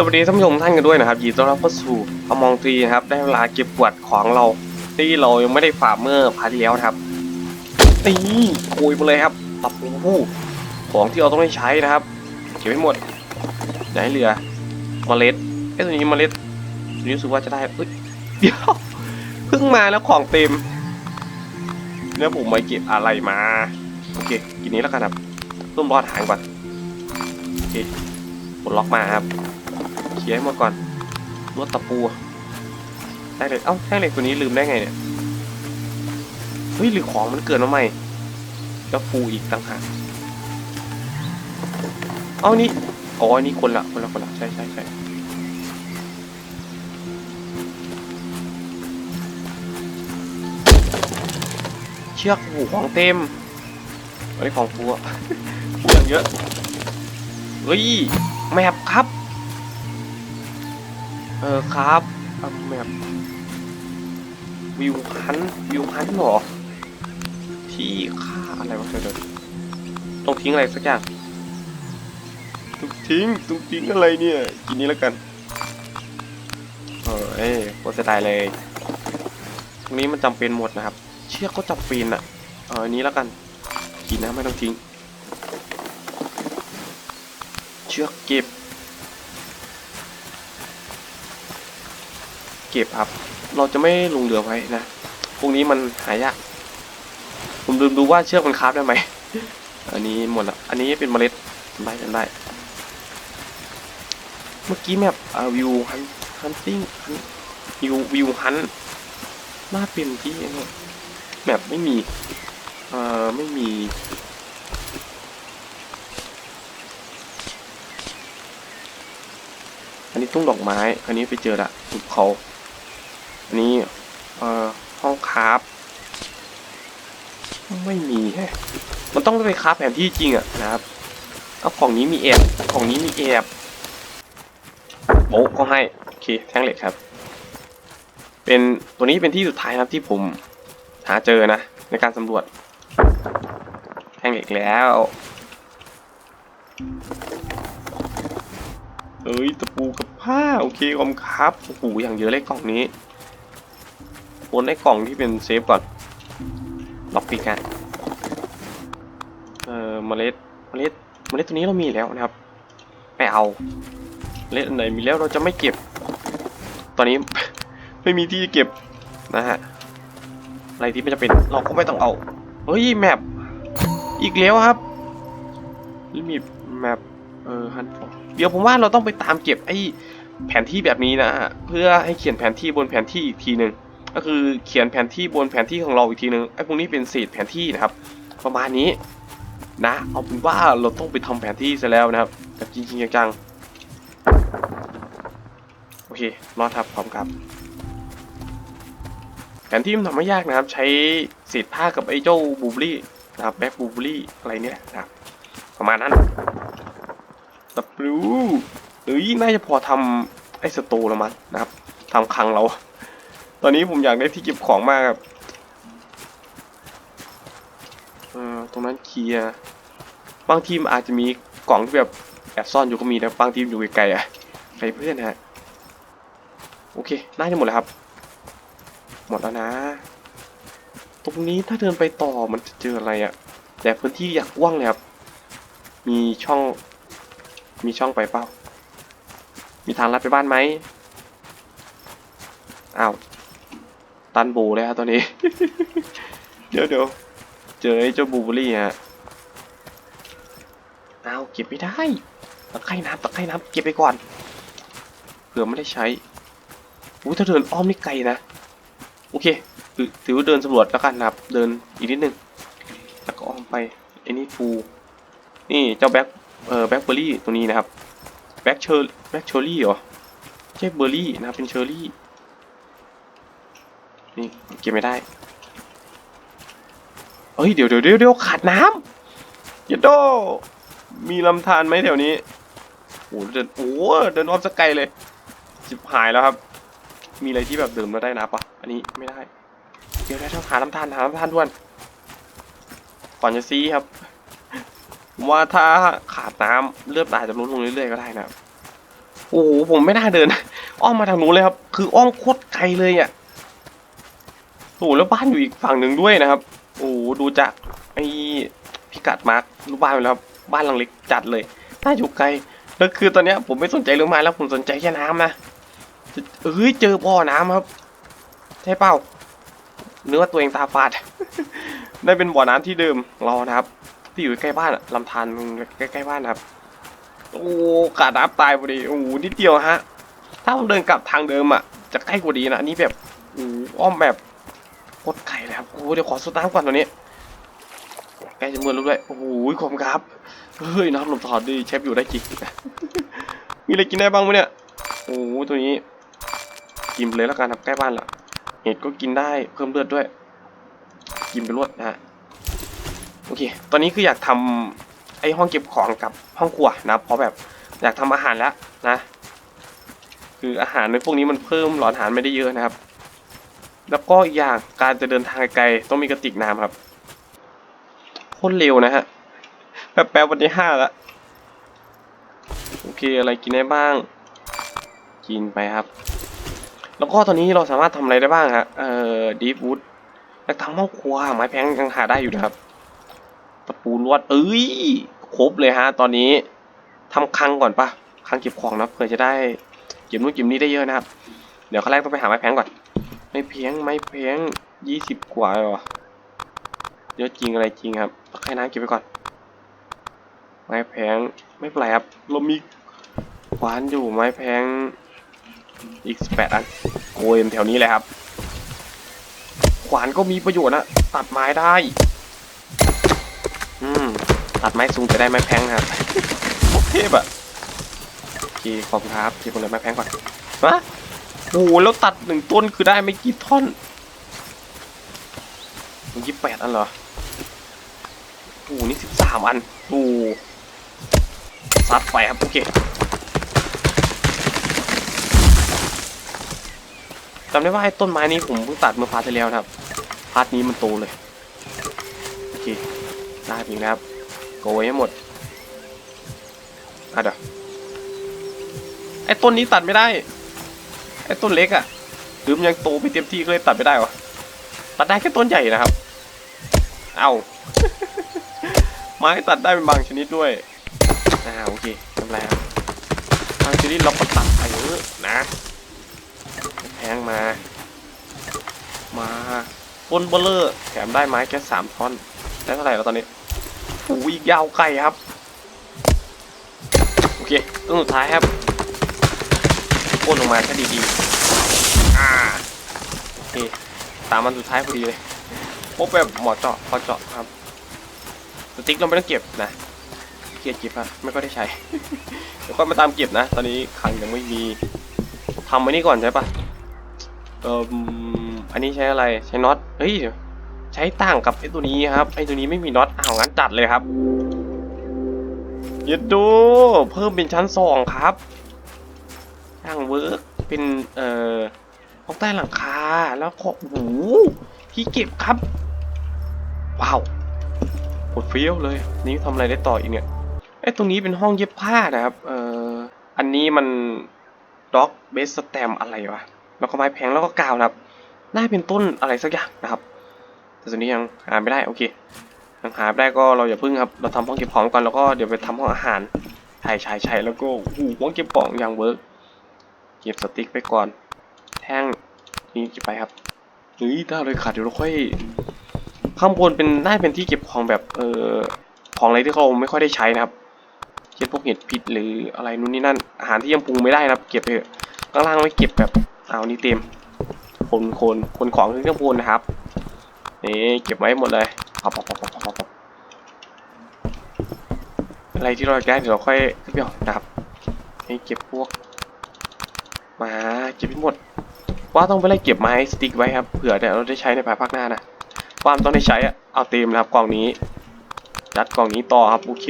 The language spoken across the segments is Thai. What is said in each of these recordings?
สวัสดีท่านผู้ชมท่านกันด้วยนะครับยินดีต้อนรับเข้าสู่อมองตรีนะครับ ได้เวลาเก็บกวดของเรา ที่เรายังไม่ได้ฝ่าเมื่อพาร์ทที่แล้วนะครับนี่คุยมาเลยครับตับโอ้โหของที่เราต้องได้ใช้นะครับ เก็บให้หมดอย่าให้เหลือเมล็ดไอ้ตัวนี้เมล็ดนี้รู้สึกว่าจะได้เอ้ยเดี๋ยวเพิ่งมาแล้วของเต็มเนี่ยผมมาเก็บอะไรมาโอเคกินนี้แล้วกันครับต้มรอดหางก่อนโอเคปลดล็อกมาครับ เคลียให้หมดก่อนรวดตะปูได้เลยเอ้าแท่งเหล็กตัวนี้ลืมได้ไงเนี่ยเฮ้ยหรือของมันเกิดมาใหม่แล้วฟูอีกต่างหากเอ้านี่อ๋ออันนี่คนละคนละคนละใช่ใช่ใช่เชือกหูของเต็มอันนี้ของฟูอะฟูอย่างเยอะเฮ้ยแมปครับ เออครับเอาแบบวิวพันวิวพันหรอ ที่ค่าอะไรวะเดี๋ยวต้องทิ้งอะไรสักอย่างต้องทิ้งต้องทิ้งอะไรเนี่ยกินนี้แล้วกัน เออเอ้ยโคตรเสียดายเลยตรงนี้มันจำเป็นหมดนะครับ เชือกก็จำเป็นอะ เอออันนี้แล้วกันกินนะไม่ต้องทิ้ง เชือกเก็บ เก็บครับ เราจะไม่ลงเรือไว้นะ พวกนี้มันหายาก ผมลืมดูว่าเชือกมันคราฟได้ไหม อันนี้หมดละ อันนี้เป็นเมล็ดจำได้จำได้ เมื่อกี้แมปวิวฮันฮันติ้งวิววิวฮันน่าเป็นที่ไอ้เนี่ยแมปไม่มี เอ่อ ไม่มีอันนี้ตุ้งดอกไม้ อันนี้ไปเจอละหุบเขา อันนี้เอ่อห้องคราฟไม่มีแฮะมันต้องไปคราฟแผนที่จริงอะนะครับเอาของนี้มีแอบของนี้มีแอบโบ๊ก็ให้โอเคแท่งเหล็กครับ เป็นตัวนี้เป็นที่สุดท้ายครับที่ผมหาเจอนะ ในการสำรวจ แท่งเหล็กแล้วเอ้ยตะปูกับผ้า โอเคขอบคุณครับโอ้โหอย่างเยอะเลยกล่องนี้ โอนได้กล่องที่เป็นเซฟก่อนล็อกปิกฮะเอ่อเมล็ดเมล็ดเมล็ดตัวนี้เรามีแล้วนะครับไม่เอาเมล็ดอันไหนมีแล้วเราจะไม่เก็บ ตอนนี้ ไม่มีที่จะเก็บนะฮะอะไรที่ไม่จะเป็นเราก็ไม่ต้องเอาเฮ้ยแมปอีกแล้วครับลิมิตแมปเออฮันฟอเดี๋ยวผมว่าเราต้องไปตามเก็บไอ้แผนที่แบบนี้นะฮะเพื่อให้เขียนแผนที่บนแผนที่อีกทีหนึ่ง ก็คือเขียนแผนที่บนแผนที่ของเราอีกทีหนึ่งไอ้พวกนี้เป็นเศษแผนที่นะครับ ประมาณนี้นะ เอาเป็นว่าเราต้องไปทำแผนที่ซะแล้วนะครับแบบจริงๆจังๆโอเครอดครับพร้อมครับ แผนที่มันทำไม่ยากนะครับ ใช้เศษผ้ากับไอ้เจ้าบูเบอรี่นะครับแบ็คบูเบอรี่อะไรเนี่ยนะครับประมาณนั้นตับลูเอ้ยน่าจะพอทำไอ้สโตแล้วมั้งนะครับทำคังเรา ตอนนี้ผมอยากได้ที่เก็บของมากครับเออตรงนั้นเคลียร์บางทีมอาจจะมีกล่องที่แบบแอบซ่อนอยู่ก็มีนะบางทีมอยู่ไกลๆอะไกลเพื่อนฮะโอเคน่าจะหมดแล้วครับ หมดแล้วนะ ตรงนี้ถ้าเดินไปต่อมันจะเจออะไรอะ่ะ แต่พื้นที่อยากกว้างเลยครับมีช่อง มีช่องไปเปล่า มีทางลัดไปบ้านไหมอ้าว ตันโบเลยครับตอนนี้ เดี๋ยวเดี๋ยวเจอไอ้เจ้าบูเบอรี่ฮะอ้าวเก็บไม่ได้ตะไคร่น้ำตะไคร่น้ำเก็บไปก่อนเผื่อไม่ได้ใช้อู้ถ้าเดินอ้อมนี่ไกลนะ โอเคถือถือว่าเดินสำรวจแล้วกันนะครับเดินอีกนิดนึงแล้วก็อ้อมไปไอ้นี่ฟูนี่เจ้าแบ็คเอ่อแบ็คเบอร์รี่ตรงนี้นะครับแบ็คเชอร์แบ็คเชอร์รี่เหรอใช่เบอร์รี่นะครับเป็นเชอร์รี่ นี่เก็บไม่ได้เฮ้ยเดี๋ยวเดี๋ยวเดี๋ยวขาดน้ำเยดโดมีลำธารไหมแถวนี้โอ้เดินโอ้เดินอ้อมสกไกลเลยจิบหายแล้วครับ มีอะไรที่แบบดินมาได้นะปะอันนี้ไม่ได้ เดี๋ยวได้ต้องหาน้ำทานหาน้ำทานด่วนก่อนจะซีครับว่าถ้าขาดน้ำเลือดอาจจะลดลงเรื่อยๆก็ได้นะโอ้โหผมไม่น่าเดิน อ้อมมาทางนู้นเลยครับ คืออ้อมโคตรไกลเลยอะ โอ้โหแล้วบ้านอยู่อีกฝั่งหนึ่งด้วยนะครับ โอ้ดูจากไอ้พิกัดมาร์ครูปบ้านไปแล้วครับบ้านหลังเล็กจัดเลยน่าอยู่ไกลแล้วคือตอนเนี้ยผมไม่สนใจเรื่องไม้แล้วผมสนใจแค่น้ำนะเอ้ยเจอบ่อน้ำครับ ใช่เปล่าเนื้อตัวเองตาฝาด ได้เป็นบ่อน้ำที่เดิมขอนะครับ ที่อยู่ใกล้บ้านอะลำธารใกล้ๆบ้านครับ โอ้ขาดน้ำตายพอดีโอ้นิดเดียวฮะ ถ้าผมเดินกลับทางเดิมอะ จะใกล้กว่าดีนะนนี้แบบอ้อมแบบ ตรไกลเลยครับโอ้โหเดี๋ยวขอสุดน้ำก่อนตอนนี้ใกล้จะมืดแล้วด้วยโอ้โหขอบคุณครับเฮ้ยน้ำลมถอดดีเชฟอยู่ได้จริงมีอะไรกินได้บ้างวะเนี่ยโอ้โหตัวนี้กินไปเลยแล้วกันครับใกล้บ้านละเห็ดก็กินได้เพิ่มเลือดด้วย กินไปรวดนะฮะโอเค ตอนนี้คืออยากทำไอ้ห้องเก็บของกับห้องครัวนะเพราะแบบอยากทำอาหารแล้วนะ คืออาหารในพวกนี้มันเพิ่มหลอดอาหารไม่ได้เยอะนะครับ แล้วก็อีกอย่างการจะเดินทางไกลต้องมีกระติกน้ำครับโคตรเร็วนะฮะแป๊บๆวันที่ห้าละโอเคอะไรกินได้บ้าง กินไปครับ แล้วก็ตอนนี้เราสามารถทำอะไรได้บ้างฮะเอ่อดีฟวูดอยากทำห้องครัวไม้แพงยังหาได้อยู่นะครับตะปูลวดเอ้ยครบเลยฮะ ตอนนี้ทำคังก่อนปะคังเก็บของนะเพื่อจะได้เก็บนู่นเก็บนี่ได้เยอะนะครับ เดี๋ยวขั้นแรกต้องไปหาไม้แพงก่อน ไม้แพงไม้แพงยี่สิบกว่าเลยเหรอเยอะจริงอะไรจริงครับให้น้ำเก็บไปก่อน ไม้แพงไม่เป็นไรครับเรามีขวานอยู่ไม้แพงอีกสิบแปดอันโอ้ยแถวนี้เลยครับ ขวานก็มีประโยชน์นะตัดไม้ได้ อืมตัดไม้สูงจะได้ไม้แพงนะครับโอเคบอะโอเคขอบคุณครับเก็บหมเลยไม้แพงก่อนฮะ โอ้โหแล้วตัดหนึ่งต้นคือได้ไม่กี่ท่อนยี่สิบแปดอันเหรอโอ้โหนี่สิบสามอันโอ้โหซัดไปครับ โอเคจำได้ว่าไอ้ต้นไม้นี้ผมเพิ่งตัดเมื่อพาร์ทที่แล้วนะครับ พาร์ทนี้มันโตเลย โอเค ได้จริงนะครับ โกยให้หมดอะเดี๋ยวไอ้ต้นนี้ตัดไม่ได้ ไอ้ต้นเล็กอะหรือมันยังโตไม่เต็มที่ก็เลยตัดไม่ได้วะตัดได้แค่ต้นใหญ่นะครับ เอาไม้ตัดได้เป็นบางชนิดด้วยอ่าโอเคทำไรครับบางชนิดเราก็ตัดไปเยอะนะแพงมา มาต้นเบลเลอร์แถมได้ไม้แค่สามท่อนได้เท่าไหร่แล้วตอนนี้โอ้ยยาวไกลครับ โอเคต้นสุดท้ายครับ โค่นลงมาแค่ดีๆ อ่าโอเคตามมันสุดท้ายพอดีเลยพบแบบหมอเจาะพอเจาะครับ สติ๊กเราไม่ต้องเก็บนะเกียดเก็บอะไม่ก็ได้ใช้ เดี๋ยวค่อยมาตามเก็บนะ ตอนนี้คังยังไม่มีทำไว้นี่ก่อนใช่ปะเอ่ออันนี้ใช้อะไรใช้น็อตเฮ้ยใช้ต่างกับไอ้ตัวนี้ครับไอ้ตัวนี้ไม่มีน็อตอ้าวงั้นจัดเลยครับย็ดดูเพิ่มเป็นชั้นสองครับ ช่างเวิร์กเป็นเอ่อห้องใต้หลังคาแล้วก็โอ้โหที่เก็บครับ ว้าวหมดเฟี้ยวเลย นี่ทำอะไรได้ต่ออีกเนี่ยไอ้ตรงนี้เป็นห้องเย็บผ้านะครับ เอ่ออันนี้มันด็อกเบสสแตมอะไรวะแล้วก็ไม้แพงแล้วก็กาวนะครับ น่าเป็นต้นอะไรสักอย่างนะครับ แต่ตอนนี้ยังหาไม่ได้โอเคยังหาไม่ได้ก็เราอย่าพึ่งครับ เราทำห้องเก็บของก่อนแล้วก็เดี๋ยวไปทำห้องอาหารใช่ใช่ใช่แล้วก็โอ้โหห้องเก็บของอย่างเวิร์ก เก็บสติ๊กไปก่อน แท่งนี่เก็บไปครับเฮ้ยได้เลยขาดเดี๋ยวเราค่อย ข้างบนเป็นน่าเป็นที่เก็บของแบบเอ่อของอะไรที่เขาไม่ค่อยได้ใช้นะครับเช่นพวกเห็ดพิษหรืออะไรนู่นนี่นั่นอาหารที่ยังปรุงไม่ได้นะครับ เก็บไปเถอะข้างล่างไม่เก็บแบบเอานี่เต็มคนคนคนของขึ้นข้างบนนะครับนี่เก็บไว้หมดเลยปับปับปับปับปับปับอะไรที่เราได้เดี๋ยวเราค่อยขึ้นไปเอานะครับนี่เก็บพวก มาเก็บให้หมด ว่าต้องไปไล่เก็บไม้สติ๊กไว้ครับเผื่อเดี๋ยวเราได้ใช้ในภายภาคหน้านะความต้องได้ใช้อะเอาเต็มนะครับกล่องนี้ยัดกล่องนี้ต่อครับโอเค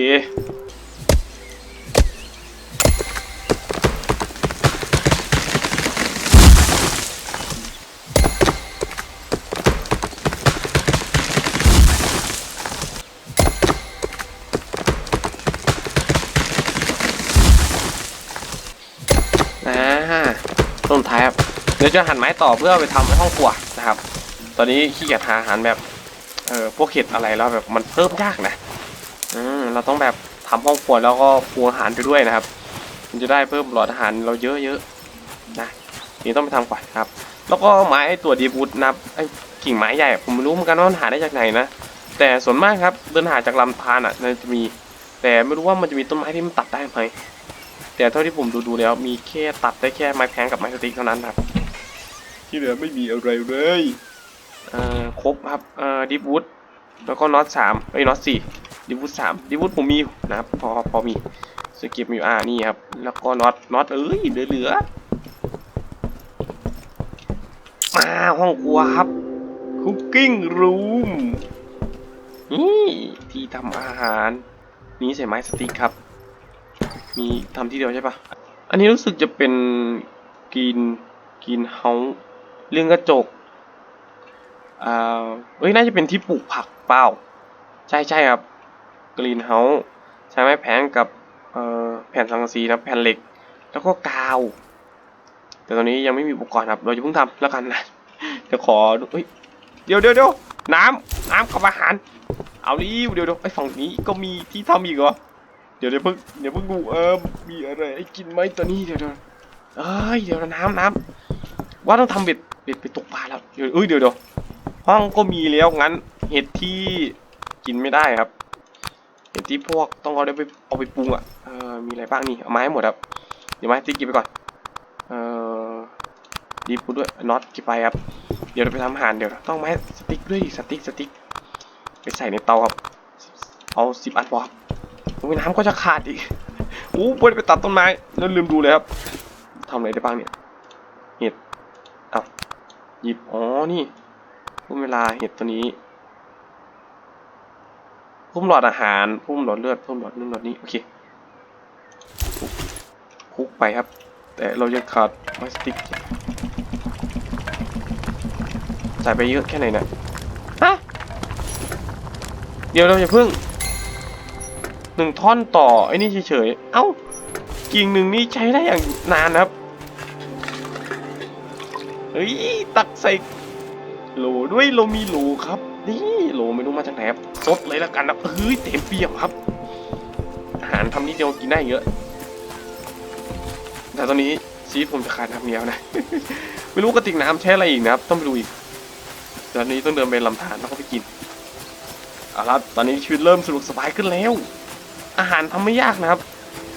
อ่าต้นท้ายครับ เดี๋ยวจะหั่นไม้ต่อเพื่อไปทำในห้องครัวนะครับ ตอนนี้ขี้เกียจหาอาหารแบบเออพวกเห็ดอะไรแล้วแบบมันเพิ่มยากนะอืมเราต้องแบบทำห้องครัวแล้วก็ปรุงอาหารไปด้วยนะครับ มันจะได้เพิ่มหลอดอาหารเราเยอะๆนะนี่ต้องไปทำก่อนครับ แล้วก็ไม้ตัวดีบูดนะครับไอ้กิ่งไม้ใหญ่ผมไม่รู้เหมือนกันว่ามันหาได้จากไหนนะแต่ส่วนมากครับเดินหาจากลำธารอะมันจะมี แต่ไม่รู้ว่ามันจะมีต้นไม้ที่มันตัดได้ไหมแต่เท่าที่ผมดูดูแล้วมีแค่ตัดได้แค่ไม้แพงกับไม้สติ๊กเท่านั้นครับ ที่เหลือไม่มีอะไรเลยเอ่อครบครับเอ่อดิฟวูดแล้วก็น็อตสามไอ้ยน็อตสี่ดิฟวูดสามดิฟวูดผมมีอยู่นะครับพอพอมีสกิปมีอยู่อ่านี่ครับ แล้วก็น็อตน็อตเอ้ยเหลือเหลือมาห้องครัวครับคุกกิ้งรูมนี่ที่ทำอาหาร นี่ใส่ไม้สติ๊กครับ มีทำที่เดียวใช่ปะอันนี้รู้สึกจะเป็นกรีนกรีนเฮาส์ เรื่องกระจกอ่าเอ้ยน่าจะเป็นที่ปลูกผักเปล่า ใช่ใช่ครับกรีนเฮาส์ใช้ไม้แผงกับเอ่อแผ่นสังกะสีนะแผ่นเหล็ก แล้วก็กาว แต่ตอนนี้ยังไม่มีอุปกรณ์ครับ เราจะเพิ่งทำแล้วกันนะเดี๋ยวขอดูเฮ้ยเดี๋ยวเดี๋ยวเดี๋ยวน้ำน้ำกับอาหาร เอาดิเดี๋ยวเดี๋ยวไอ้ฝั่งนี้ก็มีที่ทำอีกเหรอเดี๋ยวเดี๋ยวเพิ่งเดี๋ยวเพิ่งดูเออมีอะไรให้กินไหมตอนนี้เดี๋ยวเดี๋ยวเอ้ยเดี๋ยวนะน้ำน้ำว่าต้องทำเบ็ด เบ็ดไปตกปลาแล้วเดี๋ยวเอ้ยเดี๋ยวเดี๋ยวห้องก็มีแล้วงั้น เห็ดที่กินไม่ได้ครับ เห็ดที่พวกต้องเอาได้ไปเอาไปปรุงอะเออมีอะไรบ้างนี่เอาไม้ให้หมดครับเดี๋ยวไม้ติ๊กเกินไปก่อนเออดีพูดด้วยน็อตกินไปครับ เดี๋ยวเราไปทำอาหารเดี๋ยวต้องไม้สติ๊กด้วยสติ๊กสติ๊กไปใส่ในเตาครับ เอาสิบอันพอครับโอ้ยน้ำก็จะขาดอีกโอ้ไปไปตัดต้นไม้แล้วลืมดูเลยครับทำอะไรได้บ้างเนี่ย หยิบ อ๋อ นี่พุ่มเวลาเห็ดตัวนี้ พุ่มหลอดอาหาร พุ่มหลอดเลือด พุ่มหลอดนู่นหลอดนี้ โอเคคุกไปครับ แต่เรายังขาดพลาสติกใส่ไปเยอะแค่ไหนเนะฮะ เดี๋ยวเราอย่าเพิ่งหนึ่งท่อนต่อไอ้นี่เฉยๆ เอ้ากิ่งหนึ่งนี่ใช้ได้อย่างนานครับ เฮ้ยตักใส่โหลด้วยเรามีโหลครับ นี่โหลไม่รู้มาจากไหนครับซดเลยแล้วกันนะเฮ้ยเต็มเปี่ยมครับ อาหารทำนิดเดียวกินได้เยอะ แต่ตอนนี้ชีสผมจะขาดน้ำเดียวนะ ไม่รู้กระติกน้ำใช้อะไรอีกนะครับ ต้องไปดูอีกตอนนี้ต้องเดินไปลำธารแล้วก็ไปกินเอาละตอนนี้ชีวิตเริ่มสะดวกสบายขึ้นแล้ว อาหารทำไม่ยากนะครับ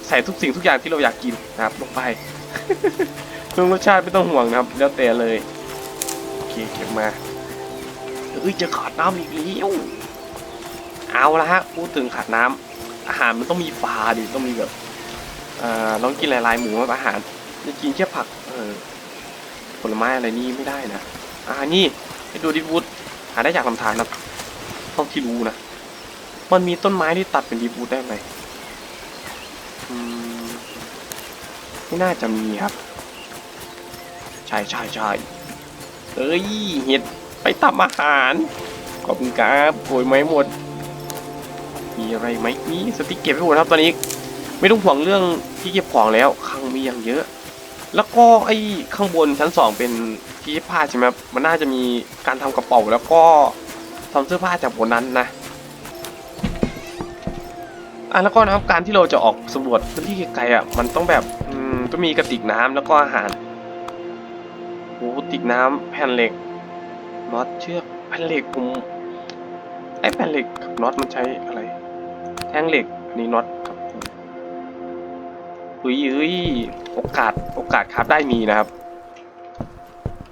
ใส่ทุกสิ่งทุกอย่างที่เราอยากกินนะครับลงไป เรื่องรสชาติไม่ต้องห่วงนะครับ แล้วแต่เลย โอเคเก็บมาเอ้ยจะขาดน้ำอีกแล้วเอาละฮะพูดถึงขาดน้ำอาหารมันต้องมีปลาดิต้องมีแบบเอ่อลองกินหลายๆหมูมาอาหารจะกินแค่ผักเออผลไม้อะไรนี่ไม่ได้นะอ่านี่ไปดูดิวูดหาได้จากลำธารนะเท่าที่รู้นะมันมีต้นไม้ที่ตัดเป็นดีบูทได้ไหมไม่น่าจะมีครับ ช่ใช่ใช่เอ้ยเห็ดไปทำอาหารขอบคุณครับโกยไม้หมด มีอะไรไหมมีสติกเก็บไปหมดครับตอนนี้ ไม่ต้องห่วงเรื่องที่เก็บของแล้วข้างมีอย่างเยอะ แล้วก็ไอ้ข้างบนชั้นสองเป็นที่เย็บผ้าใช่ไหมมันน่าจะมีการทำกระเป๋าแล้วก็ทำเสื้อผ้าจากบนนั้นนะอะแล้วก็นะครับการที่เราจะออกสำรวจพื้นที่ไกลๆอะมันต้องแบบต้องมีกระติกน้ำแล้วก็อาหาร ติกน้ำแผ่นเหล็กน็อตเชือกแผ่นเหล็กผมไอ้แผ่นเหล็กกับน็อตมันใช้อะไร แท่งเหล็กนี่น็อตกับเฮ้ยเฮ้ยโอกาสโอกาสครับได้มีนะครับ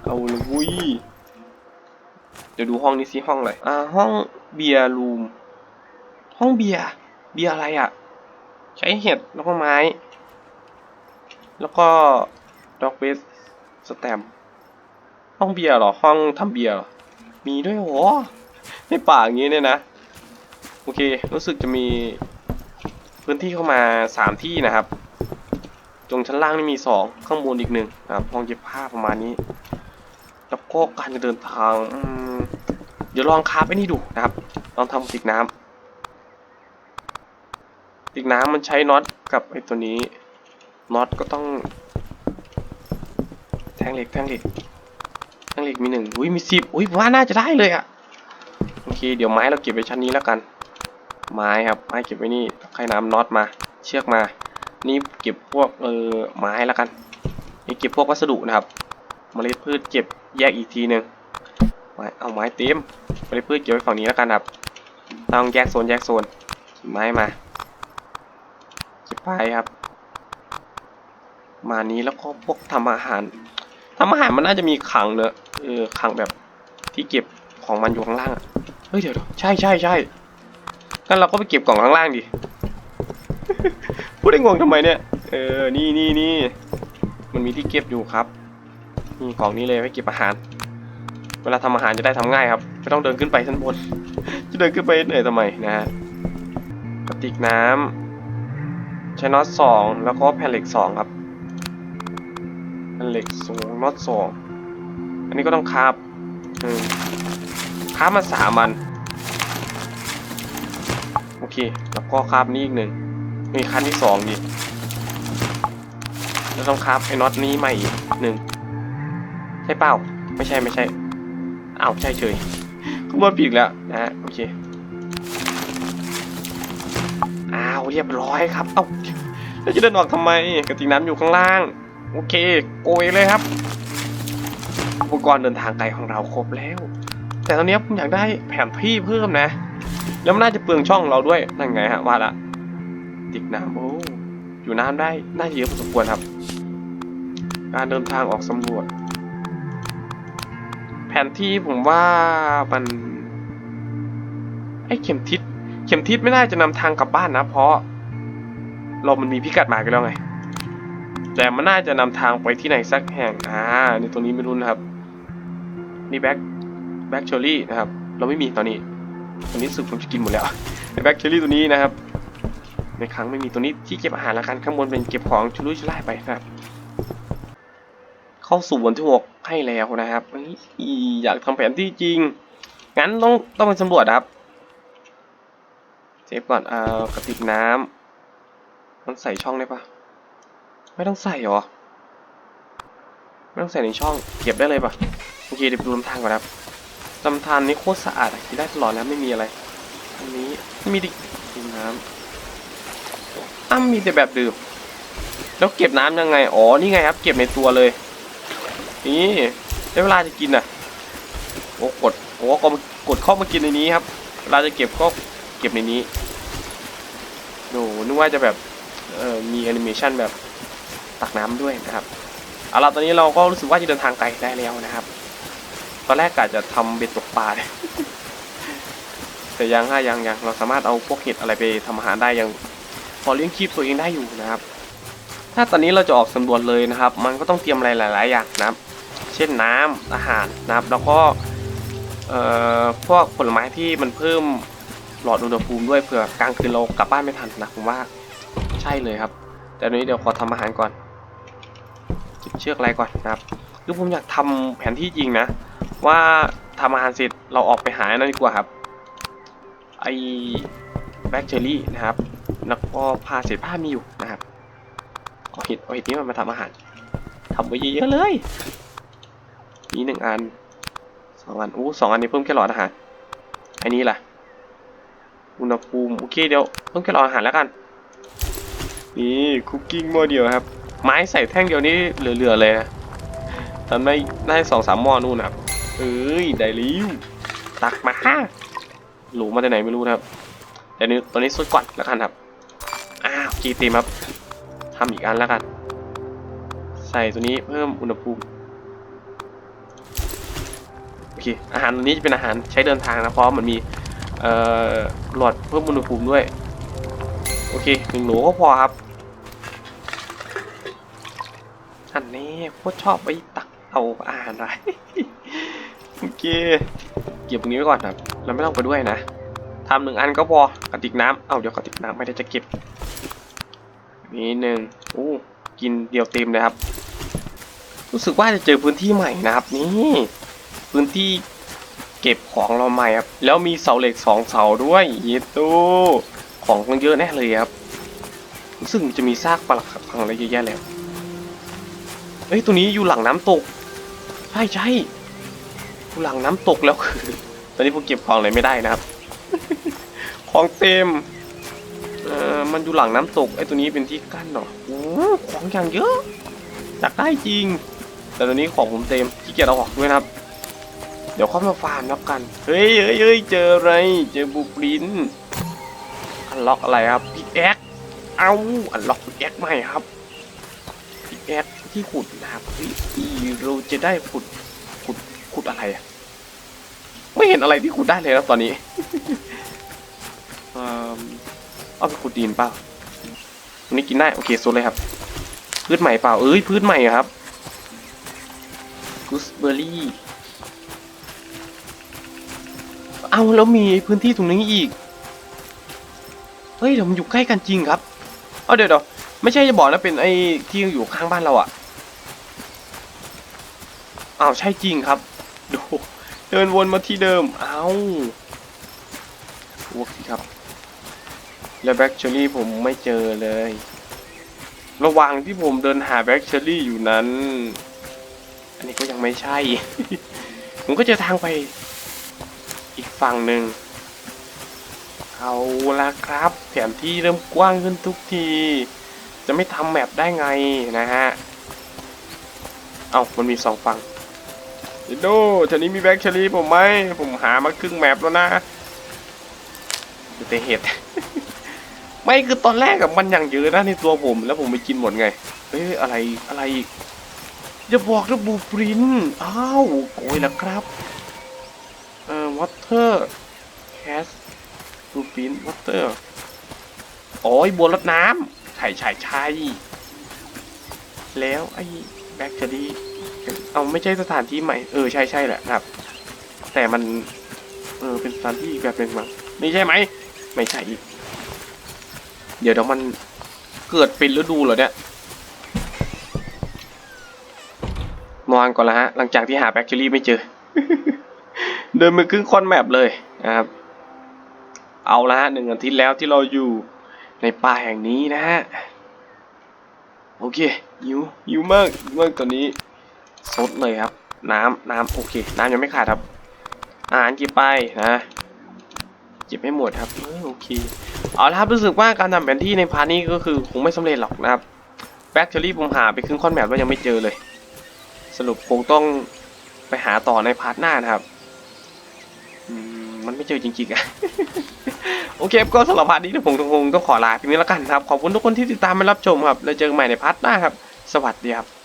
เอาเลยวุ้ยเดี๋ยวดูห้องนี้สิห้องอะไรอ่าห้องเบียร์รูมห้องเบียร์เบียร์อะไรอะ ใช้เห็ดแล้วก็ไม้ แล้วก็ด็อกเบสสแตม ห้องเบียร์เหรอ ห้องทำเบียร์มีด้วยเหรอในป่าอย่างนี้เนี่ยนะ โอเค รู้สึกจะมีพื้นที่เข้ามาสามที่นะครับ ตรงชั้นล่างนี่มีสองข้างบนอีกหนึ่งนะครับ ห้องเย็บผ้าประมาณนี้ แล้วก็การจะเดินทางอืมเดี๋ยวลองคาบไอ้นี่ดูนะครับ ลองทำติกน้ำติกน้ำมันใช้น็อตกับไอ้ตัวนี้ น็อตก็ต้อง แทงเหล็กแท่งเหล็ก ท่งเหล็กมีหนึ่งอุ้ยมีสิบอุ้ยว่าน่าจะได้เลยอะโอเค เดี๋ยวไม้เราเก็บไว้ชั้นนี้แล้วกัน ไม้ครับไม้เก็บไว้นี่ใครนำน็อตมา เชือกมา นี่เก็บพวกเออไม้แล้วกันนี่เก็บพวกวัสดุนะครับเมล็ดพืชเก็บแยกอีกทีหนึ่งไม้เอาไม้เต็มเมล็ดพืชเก็บไว้ฝั่งนี้แล้วกันครับต้องแยกโซนแยกโซนไม้มาเก็บไปครับ มานี้แล้วก็พวกทำอาหารทำอาหารมันน่าจะมีขังเนอะ เออขังแบบที่เก็บของมันอยู่ข้างล่างอะเฮ้ยเดี๋ยวเดี๋ยวใช่ใช่ใช่งั้นเราก็ไปเก็บกล่องข้างล่างดิพูดได้งงทำไมเนี่ย เออ นี่นี่นี่ มันมีที่เก็บอยู่ครับ นี่กล่องนี้เลยไว้เก็บอาหาร เวลาทำอาหารจะได้ทำง่ายครับ ไม่ต้องเดินขึ้นไปชั้นบน จะเดินขึ้นไปเหนื่อยทำไมนะฮะกระติกน้ำใช้น็อตสองแล้วก็แผ่นเหล็กสองครับแผ่นเหล็กสองน็อตสอง อันนี้ก็ต้องคาบคาบมาสามอัน โอเค แล้วก็คาบนี้อีกหนึ่ง มีคันที่สองดิแล้วต้องคาบไอ้น็อตนี้ใหม่อีกหนึ่ง ใช่เปล่า ไม่ใช่ไม่ใช่อ้าวใช่เฉยขโมยปีกแล้วนะฮะโอเคอ้าวเรียบร้อยครับ เอ้าแล้วจะเดินออกทำไมกระติกน้ำอยู่ข้างล่าง โอเค โกยเลยครับ อุปกรณ์เดินทางไกลของเราครบแล้ว แต่ตอนนี้ผมอยากได้แผนที่เพิ่มนะ แล้วมันน่าจะเปลืองช่องเราด้วยนั่นไงฮะว่าละติกน้ำโอ้อยู่น้ำได้น่าจะเยอะพอสมควรครับ การเดินทางออกสำรวจ แผนที่ผมว่ามันไอ้เข็มทิศเข็มทิศไม่น่าจะนำทางกลับบ้านนะ เพราะ เรามันมีพิกัดหมายกันแล้วไงแต่มันน่าจะนำทางไปที่ไหนสักแห่ง อ่า ในตัวนี้ไม่รู้นะครับ นี่แบ็คแบ็คเชอรี่นะครับ เราไม่มีตอนนี้ตอนนี้สึกผมจะกินหมดแล้วแบ็คเชอรี่ตัวนี้นะครับในครั้งไม่มีตัวนี้ที่เก็บอาหารแล้วกันข้างบนเป็นเก็บของชุลุยชุล่ายไปนะครับ เข้าสู่วันที่หกให้แล้วนะครับอยากทำแผนที่จริง งั้นต้องต้องไปสำรวจนะครับเซฟก่อนเอากระติกน้ำมันใส่ช่องได้ปะไม่ต้องใส่หรอ ไม่ต้องใส่ในช่อง เก็บได้เลยปะ โอเคเดี๋ยวไปดูลำธารก่อนครับลำธารนี้โคตรสะอาดอะกินได้ตลอดแล้วไม่มีอะไร อันนี้มีดิดื่มน้ำอ้ามีแต่แบบดื่ม แล้วเก็บน้ำยังไง อ๋อ นี่ไงครับ เก็บในตัวเลย นี่ได้เวลาจะกินอะ โอ้กด โอ้ก็กดเข้ามากินในนี้ครับ เวลาจะเก็บก็เก็บในนี้โอ้นึกว่าจะแบบเอ่อมีแอนิเมชันแบบตักน้ำด้วยนะครับ เอาละตอนนี้เราก็รู้สึกว่าจะเดินทางไกลได้แล้วนะครับ อนแรกกะจะทำเบ็ดตกปลาเลยแต่ยังฮะยังยังเราสามารถเอาพวกเห็ดอะไรไปทำอาหารได้ยังพอเลี้ยงชีพตัวเองได้อยู่นะครับ ถ้าตอนนี้เราจะออกสำรวจเลยนะครับ มันก็ต้องเตรียมอะไรหลาย ๆ อย่างนะครับ เช่นน้ำอาหารนะครับ แล้วก็เอ่อพวกผลไม้ที่มันเพิ่มหลอดอุณหภูมิด้วยเผื่อกลางคืนเรากลับบ้านไม่ทันนะผมว่าใช่เลยครับ แต่ตอนนี้เดี๋ยวขอทำอาหารก่อนเก็บเชือกอะไรก่อนนะครับคือผมอยากทำแผนที่จริงนะ ว่าทำอาหารเสร็จเราออกไปหาอันนั่นดีกว่าครับ ไอแบคเจอรี่นะครับ แล้วก็ผ้าเศษผ้ามีอยู่นะครับเอาเห็ดเอาเห็ดนี้มาทำอาหารทำไว้เยอะๆเลยนี่หนึ่งอันสองอันอู้สองอันนี้เพิ่มแค่หลอดอาหาร อันนี้ล่ะ อุณหภูมิโอเคเดี๋ยวเพิ่มแค่หลอดอาหารแล้วกัน นี่คุกกิ้งหม้อเดียวครับ ไม้ใส่แท่งเดียวนี้เหลือๆเลยนะทำได้ได้สองสามหม้อนู่นนะครับ เอ้ยได้ริ้วตักมาห้าหลูมาจากไหนไม่รู้นะครับแต่นี้ตอนนี้สุดก่อนแล้วกันครับอ้าวกีตีมครับทำอีกอันแล้วกัน ใส่ตัวนี้เพิ่มอุณหภูมิโอเคอาหารตัวนี้จะเป็นอาหารใช้เดินทางนะเพราะมันมีเอ่อหลอดเพิ่มอุณหภูมิด้วยโอเคหนึ่งโหลก็พอครับอันนี้โคตรชอบไปตักเอาอาหารไร โอเคเก็บตรงนี้ไว้ก่อนครับเราไม่ต้องไปด้วยนะทำหนึ่งอันก็พอกระติกน้ำเอ้าเดี๋ยวกระติกน้ำไม่ได้จะเก็บนี่หนึ่งอู้กินเดียวเต็มเลยครับ รู้สึกว่าจะเจอพื้นที่ใหม่นะครับ นี่พื้นที่เก็บของเราใหม่ครับ แล้วมีเสาเหล็กสองเสาด้วยเยตูของมันเยอะแน่เลยครับรู้สึกจะมีซากปลักหักพังอะไรเยอะแยะเลยครับเฮ้ยตัวนี้อยู่หลังน้ำตก ใช่ใช่ หลังน้ำตกแล้วคือ ตอนนี้ผมเก็บของอะไรไม่ได้นะครับ ของเต็มเอ่อมันอยู่หลังน้ำตกไอ้ตัวนี้เป็นที่กั้นเหรอโอ้ของอย่างเยอะอยากได้จริง แต่ตอนนี้ของผมเต็มขี้เกียจเอาออกด้วยนะครับ เดี๋ยวเข้ามาฟาร์มแล้วกัน เฮ้ยเฮ้ยเฮ้ยเจออะไร เจอบูปรินอันล็อกอะไรครับพิกแอคเอาอันล็อกพิกแอคใหม่ครับพิกแอคที่ขุดนะครับเฮ้ยเราจะได้ขุด ขุดขุดอะไรอะไม่เห็นอะไรที่ขุดได้เลยครับตอนนี้เอิ่มเอาไปขุดดินเปล่าอันนี้กินได้โอเคสุดเลยครับ พืชใหม่เปล่าเอ้ยพืชใหม่อะครับกูสเบอร์รี่เอาแล้วมีพื้นที่ตรงนี้อีก เฮ้ยเดี๋ยวมันอยู่ใกล้กันจริงครับ เอาเดี๋ยวเดี๋ยวไม่ใช่จะบอกนะเป็นไอ้ที่อยู่ข้างบ้านเราอะอ้าวใช่จริงครับ ดู เดินวนมาที่เดิม เอาวกสิครับ แล้วแบ็กเชอรี่ผมไม่เจอเลย ระหว่างที่ผมเดินหาแบ็กเชอรี่อยู่นั้น อันนี้ก็ยังไม่ใช่ ผมก็เจอทางไป อีกฝั่งหนึ่ง เอาละครับ แผนที่เริ่มกว้างขึ้นทุกที จะไม่ทำแมปได้ไงนะฮะ เอามันมีสองฝั่ง เดี๋ยวดูทีนี้มีแบ็กเชอรี่ผมไหมผมหามาครึ่งแมปแล้วนะแต่เห็ด ไม่คือตอนแรกอะมันอย่างเยอะนะในตัวผม แล้วผมไปกินหมดไง เฮ้ยอะไรอะไรอีกอย่าบอกนะบูปรินอ้าวโกยแล้วครับเอ่อ water has บูปิน water โอ้ยบัวรดน้ำใช่ใช่ใช่แล้วไอ้ แบ็คทีรีเอาไม่ใช่สถานที่ใหม่ เออใช่ใช่แหละครับ แต่มัน เออเป็นสถานที่แบบหนึ่งมั้งนี่ใช่ไหม ไม่ใช่อีก เดี๋ยวเดี๋ยวมันเกิดเป็นฤดูเหรอเนี่ยนอนก่อนละฮะ หลังจากที่หาแบคทีรีไม่เจอ เดินมาครึ่งคอนแมปเลยนะครับ เอาละฮะหนึ่งอาทิตย์แล้วที่เราอยู่ในป่าแห่งนี้นะฮะ โอเคหิวหิวมากมากตอนนี้สดเลยครับ น้ำน้ำโอเค น้ำยังไม่ขาดครับ อาหารกินไปนะเก็บให้หมดครับโอเคเอาละครับรู้สึกว่าการทำแผนที่ในพาร์ทนี้ก็คือคงไม่สำเร็จหรอกนะครับแบ็คเทอรี่ผมหาไปครึ่งคอนแมปแล้วยังไม่เจอเลย สรุปคงต้องไปหาต่อในพาร์ทหน้านะครับมมันไม่เจอจริงๆอะ โอเคก็สำหรับพาร์ทนี้เดี๋ยวผมคงต้องขอลาเพียงนี้แล้วกันครับ ขอบคุณทุกคนที่ติดตามมารับชมครับ แล้วเจอกันใหม่ในพาร์ทหน้าครับ สวัสดีครับ